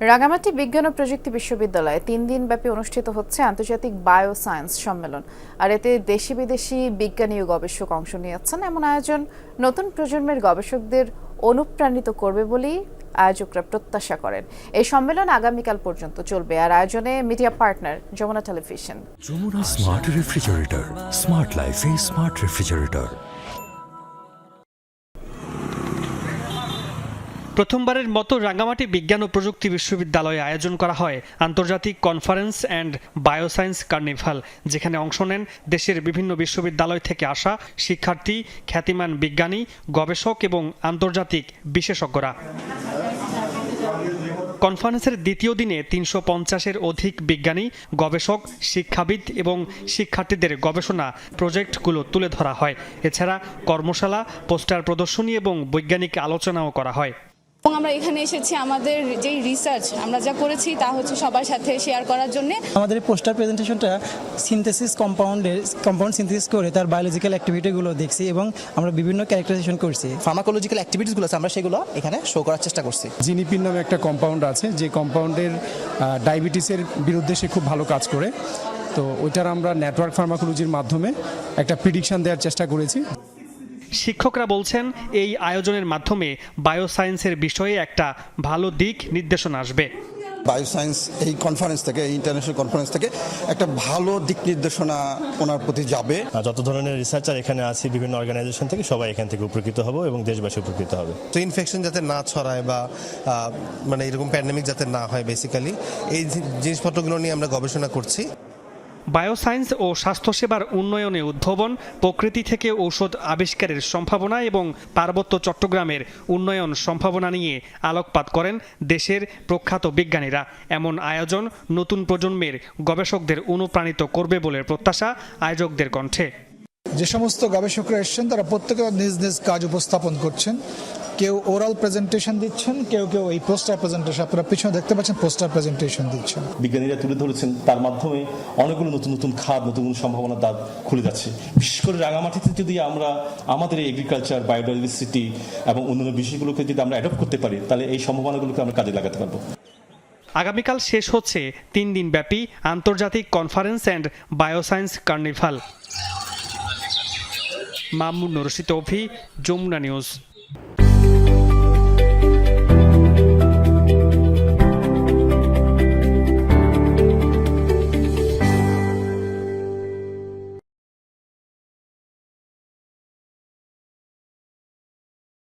রাঙামাটি বিজ্ঞান ও প্রযুক্তি বিশ্ববিদ্যালয়ে তিন দিন ব্যাপী অনুষ্ঠিত হচ্ছে আন্তর্জাতিক বায়ো সায়েন্স সম্মেলন। আর এতে দেশি বিদেশি বিজ্ঞানী ও গবেষক অংশ নিয়েছেন। এমন আয়োজন নতুন প্রজন্মের গবেষকদের অনুপ্রাণিত করবে বলেই আয়োজকরা প্রত্যাশা করেন। এই সম্মেলন আগামীকাল পর্যন্ত চলবে। আর আয়োজনে media partner Jamuna television. Jamuna smart refrigerator, smart লাইফে স্মার্ট রেফ্রিজারেটর। প্রথমবারের মতো রাঙ্গামাটি বিজ্ঞান ও প্রযুক্তি বিশ্ববিদ্যালয়ে আয়োজন করা হয় আন্তর্জাতিক কনফারেন্স অ্যান্ড বায়োসায়েন্স কার্নিভাল, যেখানে অংশ নেন দেশের বিভিন্ন বিশ্ববিদ্যালয় থেকে আসা শিক্ষার্থী, খ্যাতিমান বিজ্ঞানী, গবেষক এবং আন্তর্জাতিক বিশেষজ্ঞরা। কনফারেন্সের দ্বিতীয় দিনে তিনশো পঞ্চাশের অধিক বিজ্ঞানী, গবেষক, শিক্ষাবিদ এবং শিক্ষার্থীদের গবেষণা প্রজেক্টগুলো তুলে ধরা হয়। এছাড়া কর্মশালা, পোস্টার প্রদর্শনী এবং বৈজ্ঞানিক আলোচনাও করা হয়। এবং আমরা এখানে এসেছি আমাদের যেই রিসার্চ আমরা যা করেছি তা হচ্ছে সবার সাথে শেয়ার করার জন্য। আমাদের এই পোস্টার প্রেজেন্টেশনটা সিনথেসিস কম্পাউন্ডের কম্পাউন্ড সিনথেসিস করে তার বায়োলজিক্যাল অ্যাক্টিভিটিগুলো দেখছি এবং আমরা বিভিন্ন ক্যারেক্টারাইজেশন করছি। ফার্মাকোলজিক্যাল অ্যাক্টিভিটিসগুলো আছে আমরা সেগুলো এখানে শো করার চেষ্টা করছি। জিনিপিন নামে একটা কম্পাউন্ড আছে যে কম্পাউন্ডের ডায়াবেটিসের বিরুদ্ধে সে খুব ভালো কাজ করে। তো ওইটার আমরা নেটওয়ার্ক ফার্মাকোলজির মাধ্যমে একটা প্রিডিকশন দেওয়ার চেষ্টা করেছি। শিক্ষকরা বলছেন এই আয়োজনের মাধ্যমে বায়োসায়েন্সের বিষয়ে একটা ভালো দিক নির্দেশনা আসবে। বায়োসায়েন্স এই কনফারেন্স থেকে এই ইন্টারন্যাশনাল কনফারেন্স থেকে একটা ভালো দিক নির্দেশনা ওনার প্রতি যাবে। আর যত ধরনের রিসার্চার এখানে আছে বিভিন্ন অর্গানাইজেশন থেকে সবাই এখান থেকে উপকৃত হবে এবং দেশবাসী উপকৃত হবে। তো ইনফেকশন যাতে না ছড়ায় বা মানে এরকম প্যান্ডেমিক যাতে না হয় বেসিক্যালি এই জিনিসপত্রগুলো নিয়ে আমরা গবেষণা করছি। বায়োসায়েন্স ও স্বাস্থ্যসেবার উন্নয়নে উদ্ভাবন, প্রকৃতি থেকে ঔষধ আবিষ্কারের সম্ভাবনা এবং পার্বত্য চট্টগ্রামের উন্নয়ন সম্ভাবনা নিয়ে আলোকপাত করেন দেশের প্রখ্যাত বিজ্ঞানীরা। এমন আয়োজন নতুন প্রজন্মের গবেষকদের অনুপ্রাণিত করবে বলে প্রত্যাশা আয়োজকদের কণ্ঠে। যে সমস্ত গবেষকরা এসছেন, তারা প্রত্যেকে নিজ নিজ কাজ উপস্থাপন করছেন। কেউ ওরাল প্রেজেন্টেশন দিচ্ছেন কেউ কেউ এই পোস্টার প্রেজেন্টেশন আপনারা পিছনে দেখতে পাচ্ছেন পোস্টার প্রেজেন্টেশন দিচ্ছেন। বিজ্ঞানীরা তুলে ধরেছেন তার মাধ্যমে অনেকগুলো নতুন নতুন খাদ নতুন নতুন সম্ভাবনার দ্বার খুলে যাচ্ছে। বিশেষ করে রাঙামাটিতে যদি আমরা আমাদের এই এগ্রিকালচার বায়োডাইভার্সিটি এবং অন্যান্য বিষয়গুলোকে যদি আমরা অ্যাডপ্ট করতে পারি তাহলে এই সম্ভাবনাগুলোকে আমরা কাজে লাগাতে পারব। আগামীকাল শেষ হচ্ছে তিন দিন ব্যাপী আন্তর্জাতিক conference and bioscience carnival Mamun Rashid Avi Jamuna news.